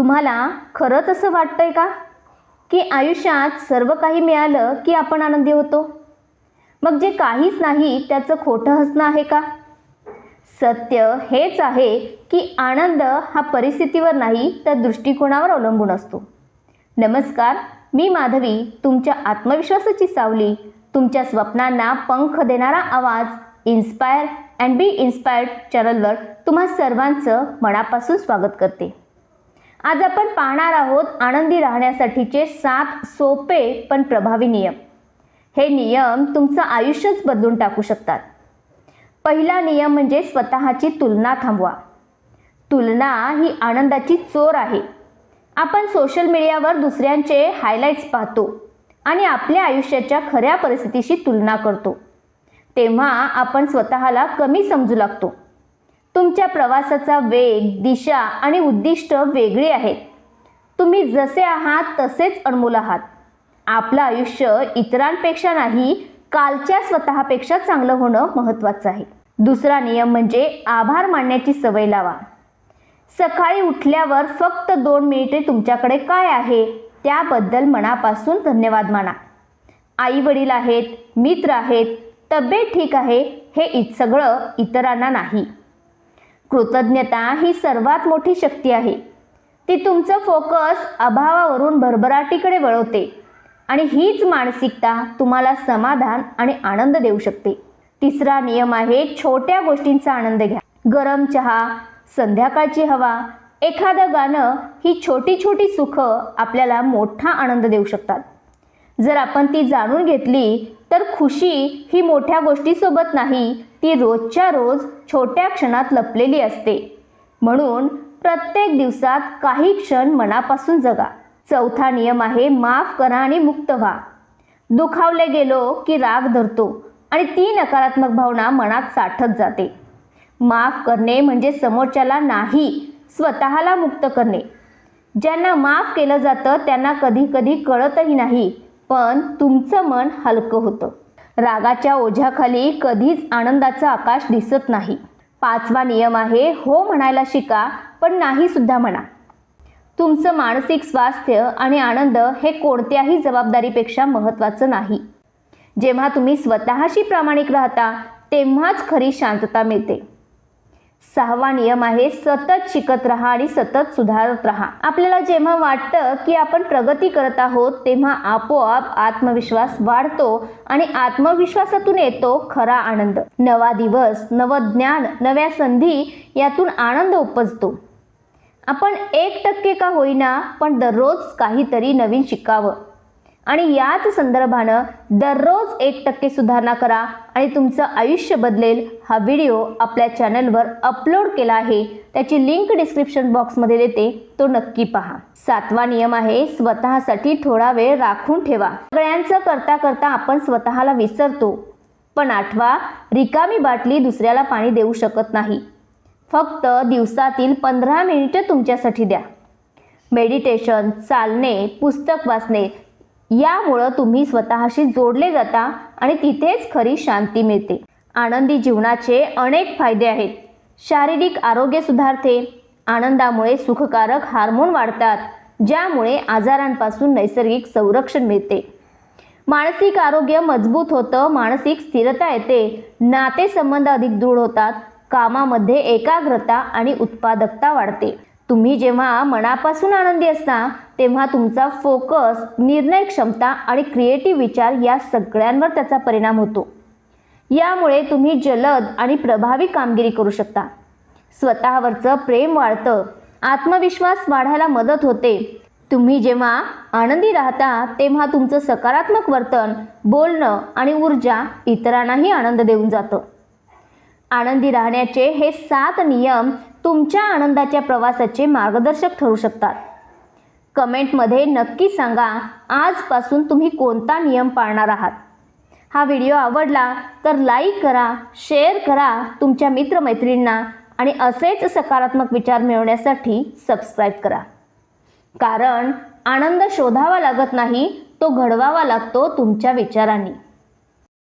तुम्हाला खरंच असं वाटतं आहे का? की आयुष्यात सर्व काही मिळालं की आपण आनंदी होतो? मग जे काहीच नाही त्याचं खोटं हसणं आहे का? सत्य हेच आहे की आनंद हा परिस्थितीवर नाही तर दृष्टिकोनावर अवलंबून असतो. नमस्कार मी माधवी तुमच्या आत्मविश्वासाची सावली तुमच्या स्वप्नांना पंख देणारा आवाज इन्स्पायर अँड बी इन्स्पायर्ड चॅनलवर तुम्हा सर्वांचं मनापासून स्वागत करते. आज आपण पाहणार आहोत आनंदी राहण्यासाठीचे सात सोपे पण प्रभावी नियम. हे नियम तुमचं आयुष्यच बदलून टाकू शकतात. पहिला नियम म्हणजे स्वतःची तुलना थांबवा. तुलना ही आनंदाची चोर आहे. आपण सोशल मीडियावर दुसऱ्यांचे हायलाईट्स पाहतो आणि आपल्या आयुष्याच्या खऱ्या परिस्थितीशी तुलना करतो. तेव्हा आपण स्वतःला कमी समजू लागतो. तुमच्या प्रवासाचा वेग दिशा आणि उद्दिष्ट वेगळी आहेत. तुम्ही जसे आहात तसेच अनमोल आहात. आपलं आयुष्य इतरांपेक्षा नाही कालच्या स्वतःपेक्षा चांगलं होणं महत्त्वाचं आहे. दुसरा नियम म्हणजे आभार मानण्याची सवय लावा. सकाळी उठल्यावर फक्त दोन मिनिटे तुमच्याकडे काय आहे त्याबद्दल मनापासून धन्यवाद माना. आई वडील आहेत मित्र आहेत तब्येत ठीक आहे हे इत सगळं इतरांना नाही. कृतज्ञता ही सर्वात मोठी शक्ती आहे. ती तुमचं फोकस अभावावरून भरभराटीकडे वळवते आणि हीच मानसिकता तुम्हाला समाधान आणि आनंद देऊ शकते. तिसरा नियम आहे छोट्या गोष्टींचा आनंद घ्या. गरम चहा संध्याकाळची हवा एखादं गाणं ही छोटी छोटी सुखं आपल्याला मोठा आनंद देऊ शकतात. जर आपण ती जाणून घेतली तर खुशी ही मोठ्या गोष्टीसोबत नाही ती रोजच्या रोज छोट्या क्षणात लपलेली असते. म्हणून प्रत्येक दिवसात काही क्षण मनापासून जगा. चौथा नियम आहे माफ करा आणि मुक्त व्हा. दुखावले गेलो की राग धरतो आणि ती नकारात्मक भावना मनात साठत जाते. माफ करणे म्हणजे समोरच्याला नाही स्वतःला मुक्त करणे. ज्यांना माफ केलं जातं त्यांना कधी कधी कळतही नाही पण तुमचं मन हलकं होतं. रागाच्या ओझ्याखाली कधीच आनंदाचं आकाश दिसत नाही. पाचवा नियम आहे हो म्हणायला शिका पण नाही सुद्धा म्हणा. तुमचं मानसिक स्वास्थ्य आणि आनंद हे कोणत्याही जबाबदारीपेक्षा महत्त्वाचं नाही. जेव्हा तुम्ही स्वतःशी प्रामाणिक राहता तेव्हाच खरी शांतता मिळते. सहावा नियम आहे सतत शिकत राहा आणि सतत सुधारत राहा. आपल्याला जेव्हा वाटतं की आपण प्रगती करत आहोत तेव्हा आपोआप आत्मविश्वास वाढतो आणि आत्मविश्वासातून येतो खरा आनंद. नवा दिवस नवं ज्ञान नव्या संधी यातून आनंद उपजतो. आपण एक टक्के का होईना पण दररोज काहीतरी नवीन शिकावं. आणि याच संदर्भानं दररोज एक टक्के सुधारणा करा आणि तुमचं आयुष्य बदलेल. हा व्हिडिओ आपल्या चॅनलवर अपलोड केला आहे. त्याची लिंक डिस्क्रिप्शन बॉक्समध्ये देते. तो नक्की पहा. सातवा नियम आहे स्वतःसाठी थोडा वेळ राखून ठेवा. सगळ्यांचं करता करता आपण स्वतःला विसरतो. पण आठवा रिकामी बाटली दुसऱ्याला पाणी देऊ शकत नाही. फक्त दिवसातील पंधरा मिनिटं तुमच्यासाठी द्या. मेडिटेशन चालणे पुस्तक वाचणे यामुळं तुम्ही स्वतःशी जोडले जाता आणि तिथेच खरी शांती मिळते. आनंदी जीवनाचे अनेक फायदे आहेत. शारीरिक आरोग्य सुधारते. आनंदामुळे सुखकारक हार्मोन वाढतात ज्यामुळे आजारांपासून नैसर्गिक संरक्षण मिळते. मानसिक आरोग्य मजबूत होतं मानसिक स्थिरता येते नातेसंबंध अधिक दृढ होतात कामामध्ये एकाग्रता आणि उत्पादकता वाढते. तुम्ही जेव्हा मनापासून आनंदी असता तेव्हा तुमचा फोकस निर्णय क्षमता आणि क्रिएटिव्ह विचार या सगळ्यांवर त्याचा परिणाम होतो. यामुळे तुम्ही जलद आणि प्रभावी कामगिरी करू शकता. स्वतःवरचं प्रेम वाढतं आत्मविश्वास वाढायला मदत होते. तुम्ही जेव्हा आनंदी राहता तेव्हा तुमचं सकारात्मक वर्तन बोलणं आणि ऊर्जा इतरांनाही आनंद देऊन जातं. आनंदी राहण्याचे हे सात नियम तुमच्या आनंदाच्या प्रवासाचे मार्गदर्शक ठरू शकतात. कमेंटमध्ये नक्की सांगा आजपासून तुम्ही कोणता नियम पाळणार आहात? हा व्हिडिओ आवडला तर लाईक करा शेअर करा तुमच्या मित्रमैत्रिणींना आणि असेच सकारात्मक विचार मिळवण्यासाठी सबस्क्राईब करा. कारण आनंद शोधावा लागत नाही तो घडवावा लागतो तुमच्या विचारांनी.